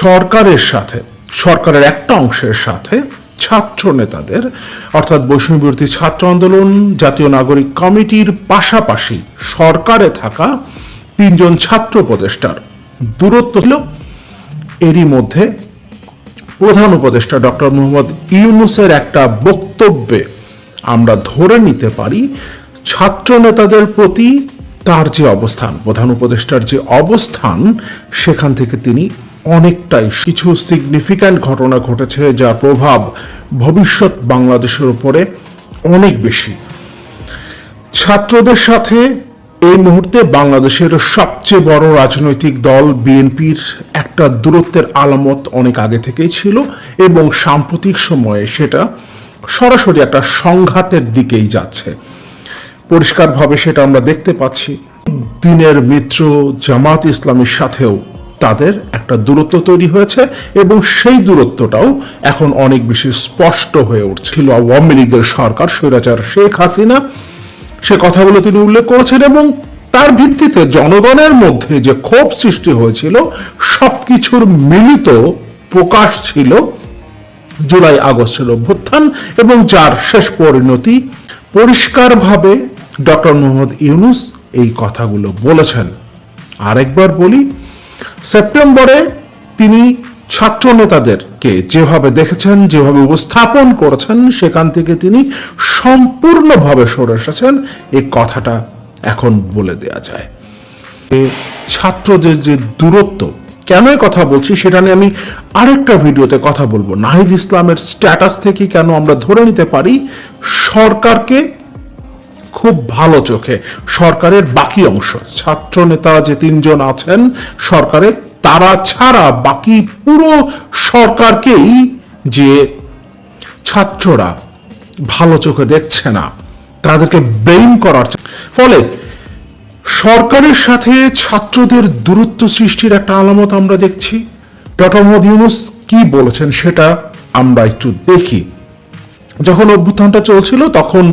সরকারের সাথে, সরকারের একটা অংশের সাথে ছাত্র নেতাদের, অর্থাৎ বৈষম্য বিরোধী ছাত্র আন্দোলন, জাতীয় নাগরিক কমিটির পাশাপাশি সরকারে থাকা তিনজন ছাত্র উপদেষ্টার দূরত্ব ছিল। এরই মধ্যে প্রধান উপদেষ্টা ডক্টর মোহাম্মদ ইউনুসের একটা বক্তব্যে আমরা ধরে নিতে পারি, ছাত্র নেতাদের প্রতি তার যে অবস্থান, প্রধান উপদেষ্টার যে অবস্থান, সেখান থেকে তিনি অনেকটাই কিছু সিগনিফিক্যান্ট ঘটনা ঘটেছে যার প্রভাব ভবিষ্যৎ বাংলাদেশের উপরে অনেক বেশি। ছাত্রদের সাথে এই মুহূর্তে বাংলাদেশের সবচেয়ে বড় রাজনৈতিক দল বিএনপির একটা দূরত্বের আলামত অনেক আগে থেকেই ছিল এবং সাম্প্রতিক সময়ে সেটা সরাসরি একটা সংঘাতের দিকেই যাচ্ছে। পরিষ্কারভাবে সেটা আমরা দেখতে পাচ্ছি। দিনের মিত্র জামাত ইসলামের সাথেও তাদের একটা দূরত্ব তৈরি হয়েছে এবং সেই দূরত্বটাও এখন অনেক বেশি স্পষ্ট হয়ে উঠছিল। আওয়ামী লীগের সরকার স্বৈরাচার শেখ হাসিনা সে কথাগুলো তিনি উল্লেখ করেছেন এবং তার ভিত্তিতে জনগণের মধ্যে যে ক্ষোভ সৃষ্টি হয়েছিল, সবকিছুর মিলিত প্রকাশ ছিল জুলাই আগস্টের অভ্যুত্থান এবং যার শেষ পরিণতি পরিষ্কারভাবে ডক্টর মোহাম্মদ ইউনুস এই কথাগুলো বলেছেন। আরেকবার বলি সেপ্টেম্বরে তিনি ছাত্র নেতাদেরকে যেভাবে দেখেছেন, যেভাবে উপস্থাপন করেছেন, সেখান থেকে তিনি সম্পূর্ণভাবে সরে এসেছেন। এই কথাটা এখন বলে দেয়া যায়। ছাত্রদের যে দূরত্ব, কেন কথা বলছি সেটা নিয়ে আমি আরেকটা ভিডিওতে কথা বলব। নাহিদ ইসলামের স্ট্যাটাস থেকে কেন আমরা ধরে নিতে পারি, সরকারকে খুব ভালো চোখে। সরকারের বাকি অংশ। ছাত্র নেতা যে তিনজন আছেন সরকারের তারা ছাড়া বাকি পুরো সরকারকেই যে ছাত্ররা ভালো চোখে দেখছে না, তাদেরকে ব্রেইন করার ফলে সরকারের সাথে ছাত্রদের দূরত্ব সৃষ্টির একটা আলামত আমরা দেখছি। ডক্টর মোহাম্মদ ইউনুস কি বলেছেন সেটা আমরা একটু দেখি। যখন অভ্যুত্থানটা চলছিল, তখন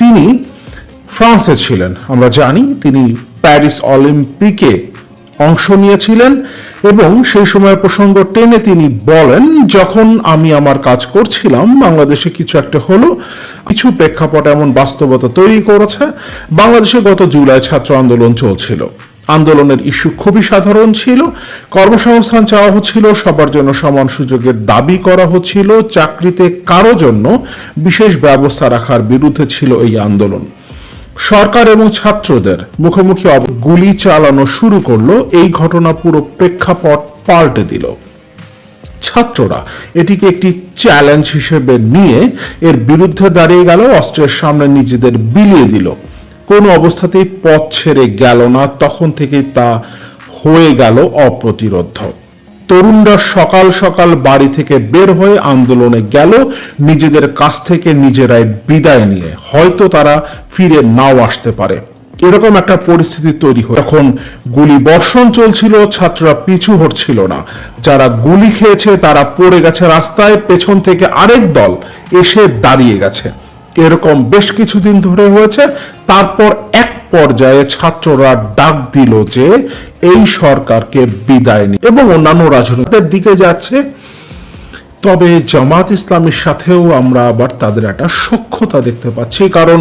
তিনি ফ্রান্সে ছিলেন। আমরা জানি তিনি প্যারিস অলিম্পিকে অংশ নিয়েছিলেন এবং সেই সময় প্রসঙ্গ টেনে তিনি বলেন, যখন আমি আমার কাজ করছিলাম, বাংলাদেশে কিছু একটা হলো, কিছু প্রেক্ষাপট এমন বাস্তবতা তৈরি করেছে। বাংলাদেশে গত জুলাই ছাত্র আন্দোলন চলছিল। আন্দোলনের ইস্যু খুবই সাধারণ ছিল। কর্মসংস্থান চাওয়া হচ্ছিল, সবার জন্য সমান সুযোগের দাবি করা হচ্ছিল, চাকরিতে কারও জন্য বিশেষ ব্যবস্থা রাখার বিরুদ্ধে ছিল এই আন্দোলন। সরকার এবং ছাত্রদের মুখোমুখি গুলি চালানো শুরু করল, এই ঘটনা পুরো প্রেক্ষাপট পাল্টে দিল। ছাত্ররা এটিকে একটি চ্যালেঞ্জ হিসেবে নিয়ে এর বিরুদ্ধে দাঁড়িয়ে গেল, অস্ত্রের সামনে নিজেদের বিলিয়ে দিল। কোনো অবস্থাতেই পথ ছেড়ে গেল না, তখন থেকেই তা হয়ে গেল অপ্রতিরোধ তরুণরা সকাল সকাল বাড়ি থেকে বের হয়ে আন্দোলনে গেল, নিজেদের কাছ থেকে নিজেরাই বিদায় নিয়ে। হয়তো তারা ফিরে নাও আসতে পারে। এরকম একটা পরিস্থিতি তৈরি হয় তখন গুলি বর্ষণ চলছিল, ছাত্ররা পিছু হটছিল না। যারা গুলি খেয়েছে, তারা পড়ে গেছে রাস্তায়, পেছন থেকে আরেক দল এসে দাঁড়িয়ে গেছে। এরকম বেশ কিছুদিন ধরে হয়েছে। তারপর এক পর্যায়ে ছাত্ররা ডাক দিল যে এই সরকারকে বিদায় নি এবং অন্যান্য রাজনীতির দিকে যাচ্ছে। তবে জামাত ইসলামের সাথেও আমরা আবার তাদের একটা সক্ষতা দেখতে পাচ্ছি। কারণ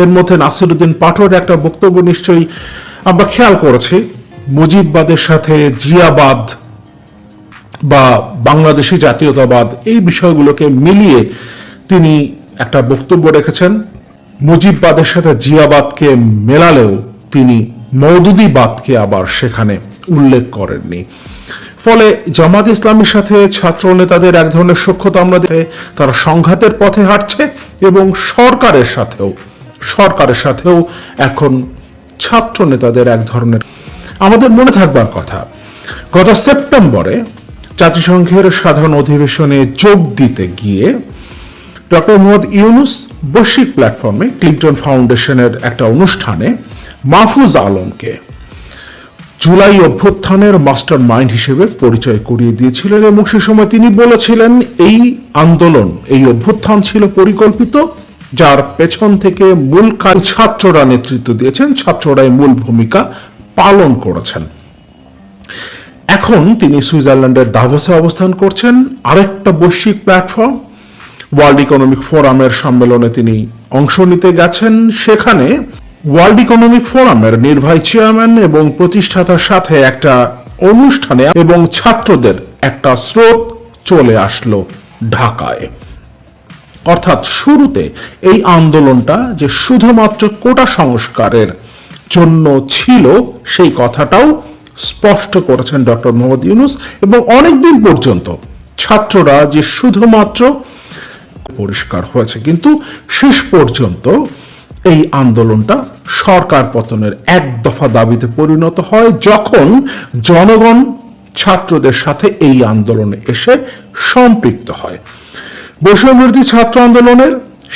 এর মধ্যে নাসিরুদ্দিন পাঠর একটা বক্তব্য নিশ্চয়ই আমরা খেয়াল করেছি। মুজিববাদের সাথে জিয়াবাদ বা বাংলাদেশি জাতীয়তাবাদ এই বিষয়গুলোকে মিলিয়ে তিনি একটা বক্তব্য রেখেছেন মুজিববাদের সাথে জিয়াবাদকে মেলালেও তিনি মৌদুদিবাদকে আবার সেখানে উল্লেখ করেননি। ফলে জামাত ইসলামের সাথে ছাত্র নেতাদের এক ধরনের সক্ষতা আমরা দেখে তারা সংঘাতের পথে হাঁটছে এবং সরকারের সাথেও সরকারের সাথেও এখন ছাত্র নেতাদের এক ধরনের আমাদের মনে থাকবার কথা। গত সেপ্টেম্বরে জাতিসংঘের সাধারণ অধিবেশনে যোগ দিতে গিয়ে ডক্টর মোহাম্মদ ইউনুস বৈশ্বিক প্ল্যাটফর্মে ক্লিন্টন ফাউন্ডেশনের একটা অনুষ্ঠানে মাহফুজ আলমকে জুলাই অভ্যুত্থানের মাস্টার মাইন্ড হিসেবে পরিচয় করিয়ে দিয়েছিলেন এবং সে সময় তিনি বলেছিলেন, এই আন্দোলন, এই অভ্যুত্থান ছিল পরিকল্পিত, যার পেছন থেকে মূল কাজ ছাত্ররা নেতৃত্ব দিয়েছেন, ছাত্ররাই মূল ভূমিকা পালন করেছেন। এখন তিনি সুইজারল্যান্ডের দাভোসে অবস্থান করছেন। আরেকটা বৈশ্বিক প্ল্যাটফর্ম ওয়ার্ল্ড ইকোনমিক ফোরামের সম্মেলনে তিনি অংশ নিতে গেছেন। সেখানে ওয়ার্ল্ড ইকোনমিক ফোরামের নির্বাহী চেয়ারম্যান এবং প্রতিষ্ঠাতার সাথে একটা অনুষ্ঠানে এবং ছাত্রদের একটা স্রোত চলে আসলো ঢাকায়। অর্থাৎ শুরুতে এই আন্দোলনটা যে শুধুমাত্র কোটা সংস্কারের জন্য ছিল, সেই কথাটাও স্পষ্ট করেছেন ডক্টর মোহাম্মদ ইউনুস এবং অনেকদিন পর্যন্ত ছাত্ররা যে শুধুমাত্র পরিষ্কার হয়েছে। কিন্তু শেষ পর্যন্ত এই আন্দোলনটা সরকার পতনের এক দফা দাবিতে পরিণত হয় যখন জনগণ ছাত্রদের সাথে এই আন্দোলনে এসে সম্পৃক্ত হয়। বৈষম্যবিরোধী ছাত্র আন্দোলনের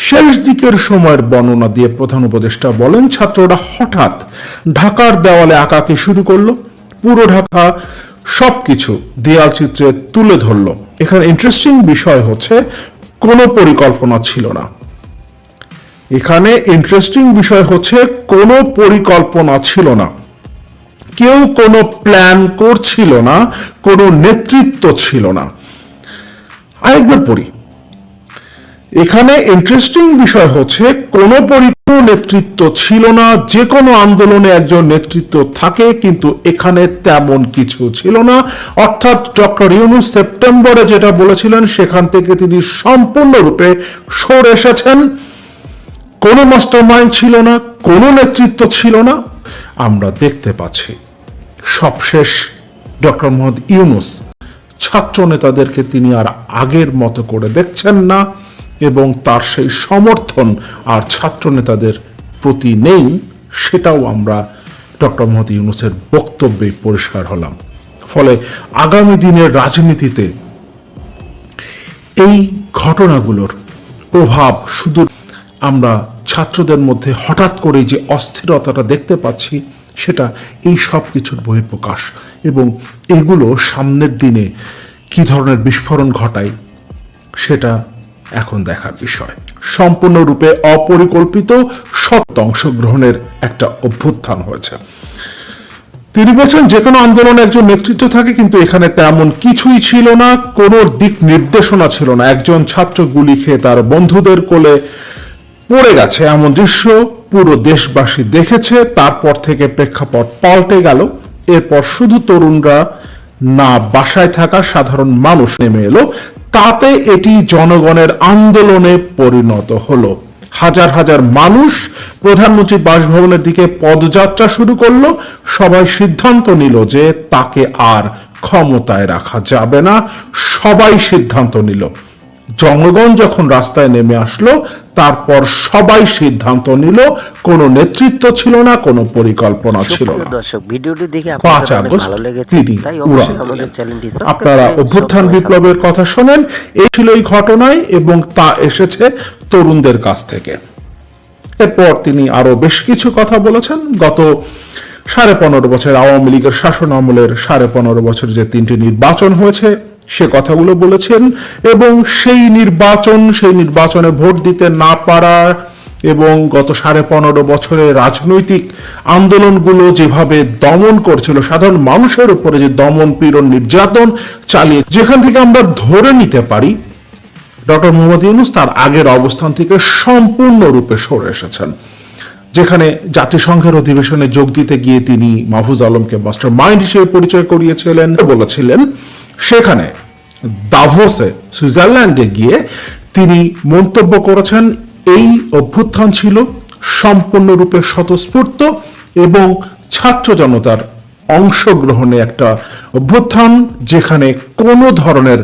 শেষ দিকের সময়ের বর্ণনা দিয়ে প্রধান উপদেষ্টা বলেন, ছাত্ররা হঠাৎ ঢাকার দেওয়ালে আঁকাকে শুরু করল। পুরো ঢাকা সবকিছু দেয়াল চিত্রে তুলে ধরলো। এখানে ইন্টারেস্টিং বিষয় হচ্ছে কোনো পরিকল্পনা ছিল না। এখানে ইন্টারেস্টিং বিষয় হচ্ছে কোনো পরিকল্পনা ছিল না। কেউ কোনো প্ল্যান করছিল না, কোনো নেতৃত্ব ছিল না। আরেকবার পড়ি। এখানে ইন্টারেস্টিং বিষয় হচ্ছে কোনো পরিকল্পনা নেতৃত্ব ছিল না যে কোনো আন্দোলনে একজন নেতৃত্ব থাকে, কিন্তু এখানে তেমন কিছু ছিল না। অর্থাৎ ডক্টর ইউনুস সেপ্টেম্বরে যেটা বলেছিলেন, সেখান থেকে তিনি সম্পূর্ণরূপে সরে এসেছেন। কোনো মাস্টার মাইন্ড ছিল না, কোনো নেতৃত্ব ছিল না। আমরা দেখতে পাচ্ছি, সবশেষ ডক্টর মোহাম্মদ ইউনুস ছাত্র নেতাদেরকে তিনি আর আগের মতো করে দেখছেন না। এবং তার সেই সমর্থন আর ছাত্র নেতাদের প্রতি নেই, সেটাও আমরা ডক্টর মোহাম্মদ ইউনুসের বক্তব্যে পরিষ্কার হলাম। ফলে আগামী দিনের রাজনীতিতে এই ঘটনাগুলোর প্রভাব শুধু আমরা ছাত্রদের মধ্যে হঠাৎ করে যে অস্থিরতাটা দেখতে পাচ্ছি, সেটা এই সব কিছুর বহিঃপ্রকাশ এবং এগুলো সামনের দিনে কি ধরনের বিস্ফোরণ ঘটায়, সেটা এখন দেখার বিষয়। সম্পূর্ণরূপে অপরিকল্পিত সত্য অংশগ্রহণের একটা অভ্যুত্থান হয়েছে। তিনি বলছেন যে কোনো আন্দোলনে একজন নেতৃত্ব থাকে, কিন্তু এখানে তেমন কিছুই ছিল না, কোনো দিক নির্দেশনা ছিল না। একজন ছাত্র গুলি খেয়ে তার বন্ধুদের কোলে পড়ে গেছে। এমন দৃশ্য পুরো দেশবাসী দেখেছে। তারপর থেকে প্রেক্ষাপট পাল্টে গেল। এরপর শুধু তরুণরা না বাসায় থাকা সাধারণ মানুষ নেমে এলো। তাতে এটি জনগণের আন্দোলনে পরিণত হলো। হাজার হাজার মানুষ প্রধানমন্ত্রী বাসভবনের দিকে পদযাত্রা শুরু করল। সবাই সিদ্ধান্ত নিল যে তাকে আর ক্ষমতায় রাখা যাবে না। সবাই সিদ্ধান্ত নিল। জনগণ যখন রাস্তায় নেমে আসলো তারপর সবাই সিদ্ধান্ত নিল কোনো নেতৃত্ব ছিল না কোনো পরিকল্পনা ছিল না। দর্শক ভিডিওটি দেখে পাঁচ আগস্ট ভালো লেগেছে তিনি তাই অবশ্যই আমাদের চ্যানেলটি আপনারা অভ্যুত্থান বিপ্লবের কথা শোনেন এই ছিল এই ঘটনায় এবং তা এসেছে তরুণদের কাছ থেকে। এরপর তিনি আরও বেশ কিছু কথা বলেছেন। গত সাড়ে পনেরো বছর আওয়ামী লীগের শাসন আমলের সাড়ে পনেরো বছর যে তিনটি নির্বাচন হয়েছে সে কথাগুলো বলেছেন এবং সেই নির্বাচন, সেই নির্বাচনে ভোট দিতে না পারা এবং গত সাড়ে পনেরো বছরে রাজনৈতিক আন্দোলনগুলো যেভাবে দমন করছিল, সাধারণ মানুষের উপরে যে দমন পীড়ন নির্যাতন চালিয়ে, যেখান থেকে আমরা ধরে নিতে পারি, ডক্টর মোহাম্মদ ইউনুস তার আগের অবস্থান থেকে সম্পূর্ণরূপে সরে এসেছেন, যেখানে জাতিসংঘের অধিবেশনে যোগ দিতে গিয়ে তিনি মাহফুজ আলমকে মাস্টার মাইন্ড হিসেবে পরিচয় করিয়েছিলেন, বলেছিলেন, সেখানে দাভোসে, সুইজারল্যান্ডে গিয়ে তিনি মন্তব্য করেছেন, এই অভ্যুত্থান ছিল সম্পূর্ণরূপে স্বতঃস্ফূর্ত এবং ছাত্র জনতার অংশগ্রহণে একটা অভ্যুত্থান যেখানে কোনো ধরনের